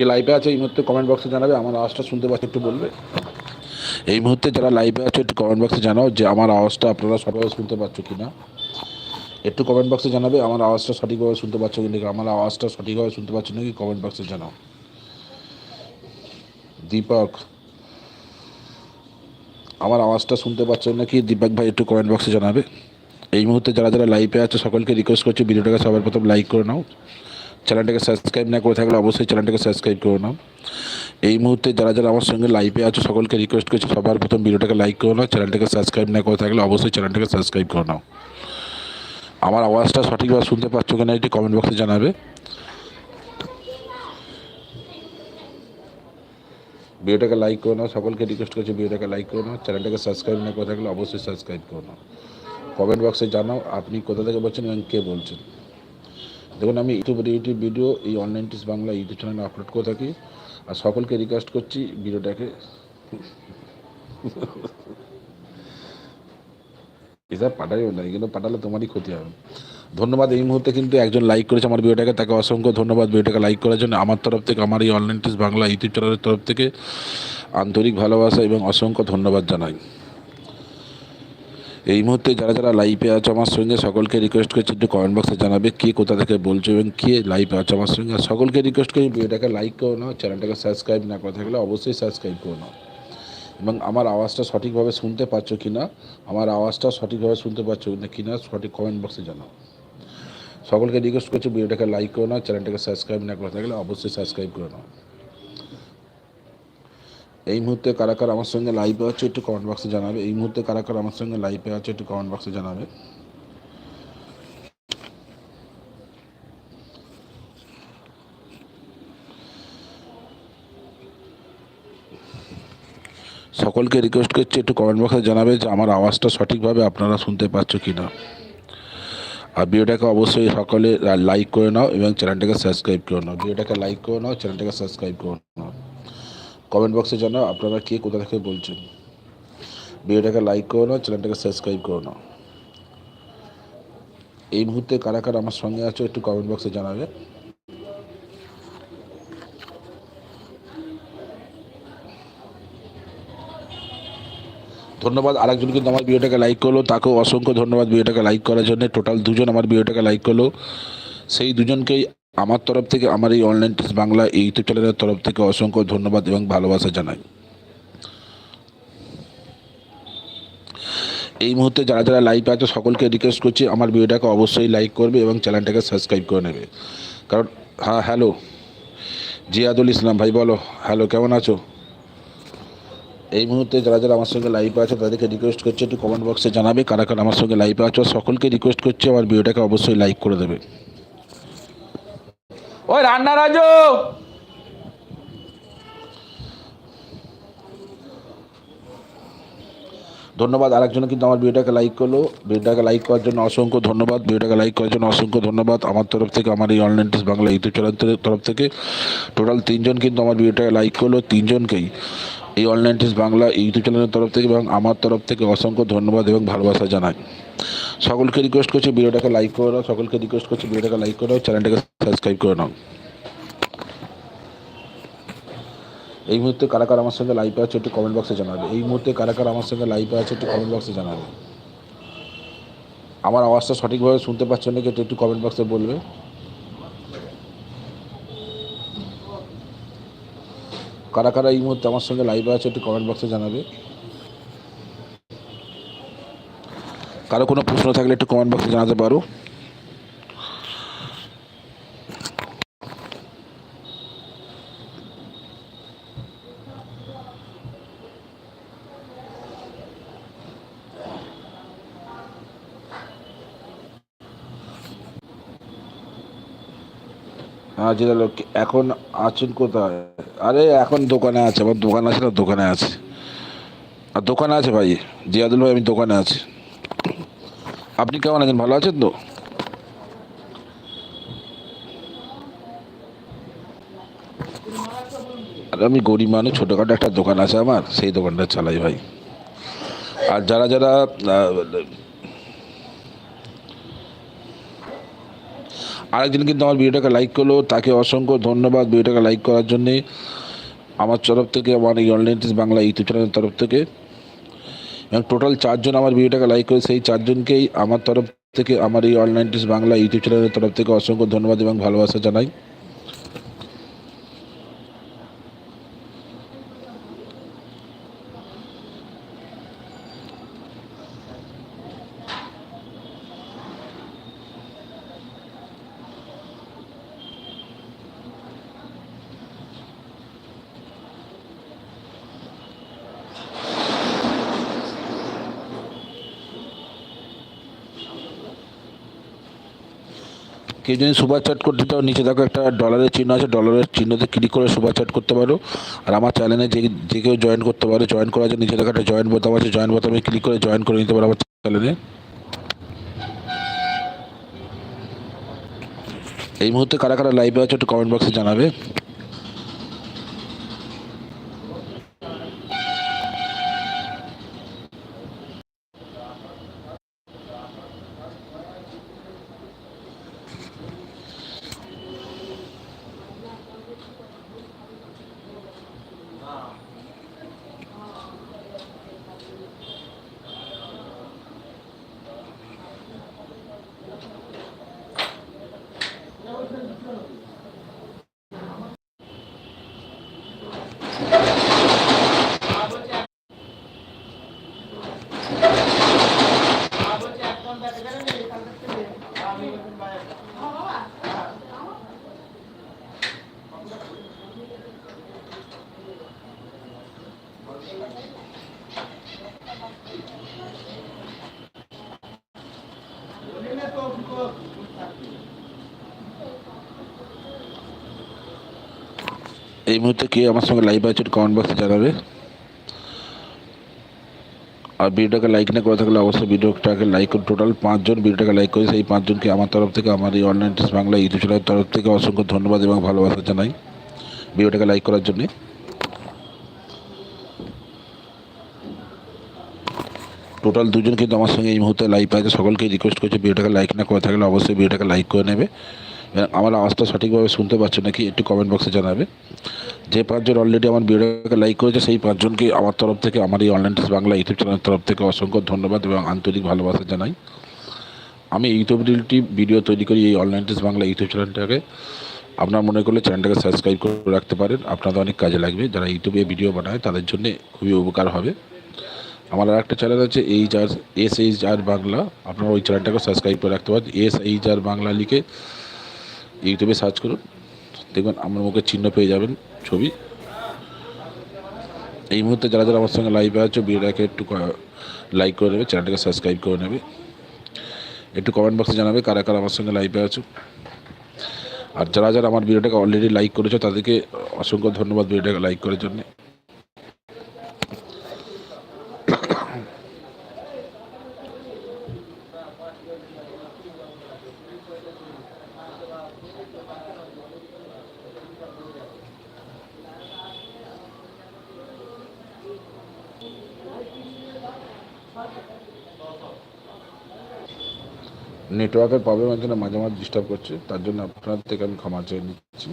কে লাইভে আছে, এই মুহূর্তে কমেন্ট বক্সে জানাবে, আমার আওয়াজটা শুনতে পাচ্ছি, একটু বলবে। এই মুহূর্তে যারা লাইভে আছে, একটু কমেন্ট বক্সে জানাও যে আমার আওয়াজটা আপনারা সবাই শুনতে পাচ্ছ কি না একটু কমেন্ট বক্সে জানাবে, আমার আওয়াজটা সঠিকভাবে শুনতে পাচ্ছ কি নাকি আমার আওয়াজটা সঠিকভাবে শুনতে পাচ্ছ নাকি কমেন্ট বক্সে জানাও। দীপক, আমার আওয়াজটা শুনতে পাচ্ছেন নাকি দীপক ভাই, একটু কমেন্ট বক্সে জানাবে। এই মুহূর্তে যারা যারা লাইভে আছে, সকলকে রিকোয়েস্ট করছি, ভিডিওটাকে সবার প্রথম লাইক করে নাও। চ্যানেলটাকে সাবস্ক্রাইব না করে থাকলে অবশ্যই চ্যানেলটাকে সাবস্ক্রাইব করে নাও। এই মুহূর্তে যারা যারা আমার সঙ্গে লাইভে আছে, সকলকে রিকোয়েস্ট করছি সবার প্রথম ভিডিওটাকে লাইক করে নাও, চ্যানেলটাকে সাবস্ক্রাইব না করে থাকলে অবশ্যই চ্যানেলটাকে সাবস্ক্রাইব করে নাও। আমার আওয়াজটা সঠিকভাবে শুনতে পাচ্ছ কিনা এটি কমেন্ট বক্সে জানাবে। ভিডিওটাকে লাইক করে নাও, সকলকে রিকোয়েস্ট করছি ভিডিওটাকে লাইক করে নাও, চ্যানেলটাকে সাবস্ক্রাইব না করে থাকলে অবশ্যই সাবস্ক্রাইব করে নাও। কমেন্ট বক্সে জানাও, আপনি কোথা থেকে বলছেন এবং কে বলছেন। দেখুন, আমি ইউটিউব ভিডিও, এই অনলাইন টিস বাংলা ইউটিউব চ্যানেলে আপলোড করে থাকি। আর সকলকে রিকোয়েস্ট করছি ভিডিওটাকে এসব পাঠাইও না, এগুলো পাঠালে তোমারই ক্ষতি হবে। ধন্যবাদ, এই মুহূর্তে কিন্তু একজন লাইক করেছে আমার ভিডিওটাকে, তাকে অসংখ্য ধন্যবাদ ভিডিওটাকে লাইক করার জন্য। আমার তরফ থেকে, আমার এই অনলাইন টিস বাংলা ইউটিউব চ্যানেলের তরফ থেকে আন্তরিক ভালোবাসা এবং অসংখ্য ধন্যবাদ জানাই। এই মুহূর্তে যারা যারা লাইভে আছে আমার সঙ্গে, সকলকে রিকোয়েস্ট করছি একটু কমেন্ট বক্সে জানাবে কে কোথা থেকে বলছো এবং কে লাইভে আছে আমার সঙ্গে। সকলকে রিকোয়েস্ট করি ভিডিওটাকে লাইক করো নাও চ্যানেলটাকে সাবস্ক্রাইব না করে থাকলে অবশ্যই সাবস্ক্রাইব করো নাও এবং আমার আওয়াজটা সঠিকভাবে শুনতে পাচ্ছ কি না আমার আওয়াজটা সঠিকভাবে শুনতে পাচ্ছ না কি না সঠিক কমেন্ট বক্সে জানাও। সকলকে রিকোয়েস্ট করছি ভিডিওটাকে লাইক করো নাও চ্যানেলটাকে সাবস্ক্রাইব না করে থাকলে অবশ্যই সাবস্ক্রাইব করে নাও এই মুহূর্তে কারা কারা আমার সঙ্গে লাইভে আছে একটু কমেন্ট বক্সে জানাবে। এই মুহূর্তে কারা কারা আমার সঙ্গে লাইভে আছে একটু কমেন্ট বক্সে জানাবে। সকলকে রিকোয়েস্ট করছি একটু কমেন্ট বক্সে জানাবে যে আমার আওয়াজটা সঠিকভাবে আপনারা শুনতে পাচ্ছ কি না আর ভিডিওটাকে অবশ্যই সকলে লাইক করে নাও এবং চ্যানেলটাকে সাবস্ক্রাইব করে নাও। ভিডিওটাকে লাইক করে নাও চ্যানেলটাকে সাবস্ক্রাইব করে নাও। কমেন্ট বক্সে জানাও আপনারা কে কোথা থেকে বলছেন। ভিডিওটাকে লাইক করো না, চ্যানেলটাকে সাবস্ক্রাইব করো না। এই মুহূর্তে কারা কারা আমার সঙ্গে আছো একটু কমেন্ট বক্সে জানাবে। ধন্যবাদ, আরেকজন কিন্তু আমার ভিডিওটাকে লাইক করল, তাকেও অসংখ্য ধন্যবাদ ভিডিওটাকে লাইক করার জন্য। টোটাল দুজন আমার ভিডিওটাকে লাইক করল। সেই দুজনকেই আমার তরফ থেকে, আমার এই অনলাইন টেস্ট বাংলা ইউটিউব চ্যানেলের তরফ থেকে অসংখ্য ধন্যবাদ এবং ভালোবাসা জানাই। এই মুহূর্তে যারা যারা লাইভ আছে, সকলকে রিকোয়েস্ট করছি, আমার ভিডিওটাকে অবশ্যই লাইক করবে এবং চ্যানেলটাকে সাবস্ক্রাইব করে নেবে। কারণ হ্যাঁ হ্যালো জিয়াদুল ইসলাম, ভাই বলো হ্যালো কেমন আছো? এই মুহূর্তে যারা যারা আমার সঙ্গে লাইভ আছে, তাদেরকে রিকোয়েস্ট করছি, একটু কমেন্ট বক্সে জানাবে, কারা কারা আমার সঙ্গে লাইভে আছো, সকলকে রিকোয়েস্ট করছি, আমার ভিডিওটাকে অবশ্যই লাইক করে দেবে। ওই রান্না রাজু। ধন্যবাদ, আরেকজন কিন্তু আমার ভিডিওটাকে লাইক করল। ভিডিওটাকে লাইক করার জন্য অসংখ্য ধন্যবাদ। ভিডিওটাকে লাইক করার জন্য অসংখ্য ধন্যবাদ। আমার তরফ থেকে, আমার এই অনলাইন টেস্ট বাংলা ইউটিউব চ্যানেলের তরফ থেকে টোটাল তিনজন কিন্তু আমার ভিডিওটাকে লাইক করল, তিনজনকেই এই অনলাইন টেস্ট বাংলা ইউটিউব চ্যানেলের তরফ থেকে এবং আমার তরফ থেকে অসংখ্য ধন্যবাদ এবং ভালোবাসা জানাই। সকলকে রিকোয়েস্ট করছি ভিডিওটাকে লাইক করে নাও, সকলকে রিকোয়েস্ট করছি ভিডিওটাকে লাইক করে নাও চ্যানেলটাকে সাবস্ক্রাইব করে নাও। এই মুহূর্তে কারা কারা আমার সঙ্গে লাইভে আছে একটু কমেন্ট বক্সে জানাবে। এই মুহূর্তে কারা কারা আমার সঙ্গে লাইভে আছে একটু কমেন্ট বক্সে জানাবে। আমার আওয়াজটা সঠিকভাবে শুনতে পাচ্ছ নাকি একটু একটু কমেন্ট বক্সে বলবে? কারা কারা এই মুহূর্তে আমার সঙ্গে লাইভে আছে একটু কমেন্ট বক্সে জানাবে। কারও কোনো প্রশ্ন থাকলে একটু কমেন্ট বক্সে জানাতে পারো। জিদা লোক, এখন আছেন কোথায়? আরে, এখন দোকানে আছে, আমার দোকান আছে না, দোকানে আছে। আর দোকানে আছে ভাই, জিয়াদুল ভাই, আমি দোকানে আছি। আপনি কেমন আছেন? ভালো আছেন তো? আমি গরিব মানুষ ছোটোখাটো একটা দোকান আছে আমার সেই দোকানটা চালাই ভাই। আর যারা যারা আহ, আরেকজন কিন্তু আমার ভিডিওটাকে লাইক করল তাকে অসংখ্য ধন্যবাদ ভিডিওটাকে লাইক করার জন্যে। আমার তরফ থেকে আমার এই অনলাইন বাংলা ইউটিউব চ্যানেলের তরফ থেকে এবং টোটাল চারজন আমার ভিডিওটাকে লাইক করে সেই চারজনকেই আমার তরফ থেকে, আমার এই অনলাইন টিস বাংলা ইউটিউব চ্যানেলের তরফ থেকে অসংখ্য ধন্যবাদ এবং ভালোবাসা জানাই। কেউ যদি সুপার চ্যাট করতে চাও, নিচে দেখো একটা ডলারের চিহ্ন আছে ডলারের চিহ্নতে ক্লিক করে সুপার চ্যাট করতে পারো। আর আমার চ্যানেলে যে যে কেউ জয়েন করতে পারো জয়েন করার জন্য নিচে দেখো একটা জয়েন বোতাম আছে জয়েন বোতামে ক্লিক করে জয়েন করে নিতে পারো আমার চ্যানেলে এই মুহূর্তে কারা কারা লাইভে আছে একটু কমেন্ট বক্সে জানাবে। এই মুহূর্তে কে আমার সঙ্গে লাইভ আছে কমেন্ট বক্সে জানাবে। আর ভিডিওটাকে লাইক না করে থাকলে অবশ্যই ভিডিওটাকে লাইক করুন। টোটাল পাঁচজন ভিডিওটাকে লাইক করেছে এই পাঁচজনকে আমার তরফ থেকে, আমার এই অনলাইন বাংলা ইউটিউব চ্যানেলের তরফ থেকে অসংখ্য ধন্যবাদ এবং ভালোবাসা জানাই। ভিডিওটাকে লাইক করার জন্যে। টোটাল দুজন কিন্তু আমার সঙ্গে এই মুহূর্তে লাইভ আছে। সকলকে রিকোয়েস্ট করছে ভিডিওটাকে লাইক না করে থাকলে অবশ্যই ভিডিওটাকে লাইক করে নেবে। আমার আওয়াজটা সঠিকভাবে শুনতে পাচ্ছে নাকি একটু কমেন্ট বক্সে জানাবে। যে পাঁচজন অলরেডি আমার ভিডিওটাকে লাইক করেছে, সেই পাঁচজনকে আমার তরফ থেকে, আমার এই অনলাইন বাংলা ইউটিউব চ্যানেলের তরফ থেকে অসংখ্য ধন্যবাদ এবং আন্তরিক ভালোবাসা জানাই। আমি ইউটিউব রিলটি ভিডিও তৈরি করি এই অনলাইন টেস্ট বাংলা ইউটিউব চ্যানেলটাকে আপনার মনে করলে চ্যানেলটাকে সাবস্ক্রাইব করে রাখতে পারেন। আপনাদের অনেক কাজে লাগবে। যারা ইউটিউবে ভিডিও বানায়, তাদের জন্য খুবই উপকার হবে। আমার আর একটা চ্যানেল আছে H R S H R Bangla. আপনারা ওই চ্যানেলটাকে সাবস্ক্রাইব করে রাখতে পারেন। এস এইচ আর বাংলা লিখে ইউটিউবে সার্চ করুন। দেখবেন আমার মুখে চিহ্ন পেয়ে যাবেন ছবি। এই মুহূর্তে যারা যারা আমার সঙ্গে লাইভে আছে, ভিডিওটাকে একটু লাইক করে নেবে চ্যানেলটাকে সাবস্ক্রাইব করে নেবে। একটু কমেন্ট বক্সে জানাবে কারা কারা আমার সঙ্গে লাইভে আছো। আর যারা যারা আমার ভিডিওটাকে অলরেডি লাইক করেছ, তাদেরকে অসংখ্য ধন্যবাদ ভিডিওটাকে লাইক করার জন্য। নেটওয়ার্কের প্রবলেমের জন্য মাঝে মাঝে ডিস্টার্ব করছে, তার জন্য আপনার থেকে আমি ক্ষমা চেয়ে নিচ্ছি।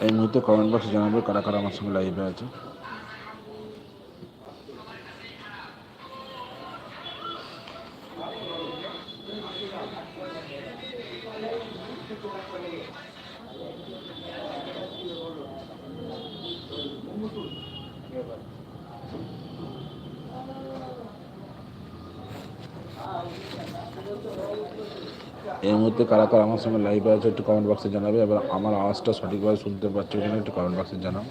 এই মুহূর্তে কমেন্ট বক্সে জানাবে কারা কারা আমার সঙ্গে লাইভে আছে এই মুহূর্তে কারা কারা আমার সঙ্গে লাইভে আছে একটু কমেন্ট বক্সে জানাবে এবার আমার আওয়াজটা সঠিকভাবে শুনতে পাচ্ছ কিনা একটু কমেন্ট বক্সে জানাও।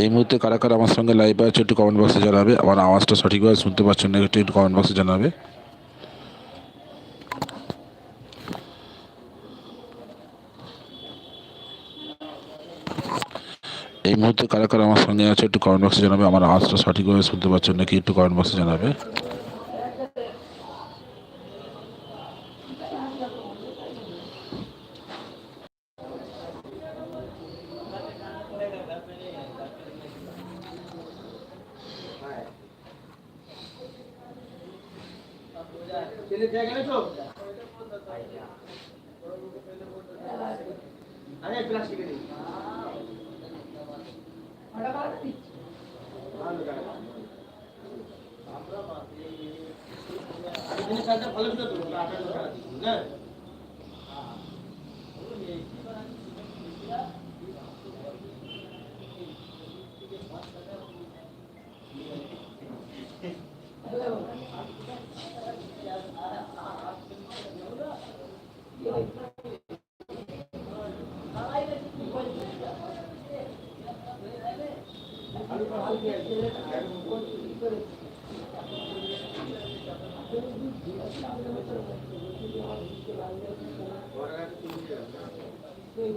এই মুহূর্তে কারা কারা আমার সঙ্গে লাইভ আছে একটু কমেন্ট বক্সে জানাবে, আমার আওয়াজটা সঠিকভাবে শুনতে পাচ্ছ না একটু একটু কমেন্ট বক্সে জানাবে। এই মুহূর্তে কারা কারা আমার সঙ্গে আছে একটু কমেন্ট বক্সে জানাবে, আমার আওয়াজটা সঠিকভাবে শুনতে পাচ্ছ নাকি একটু কমেন্ট বক্সে জানাবে। Pakai plastik ini. Ada apa lagi? ini saja paling itu dulu, apa itu lagi? Nah, Hello. হুম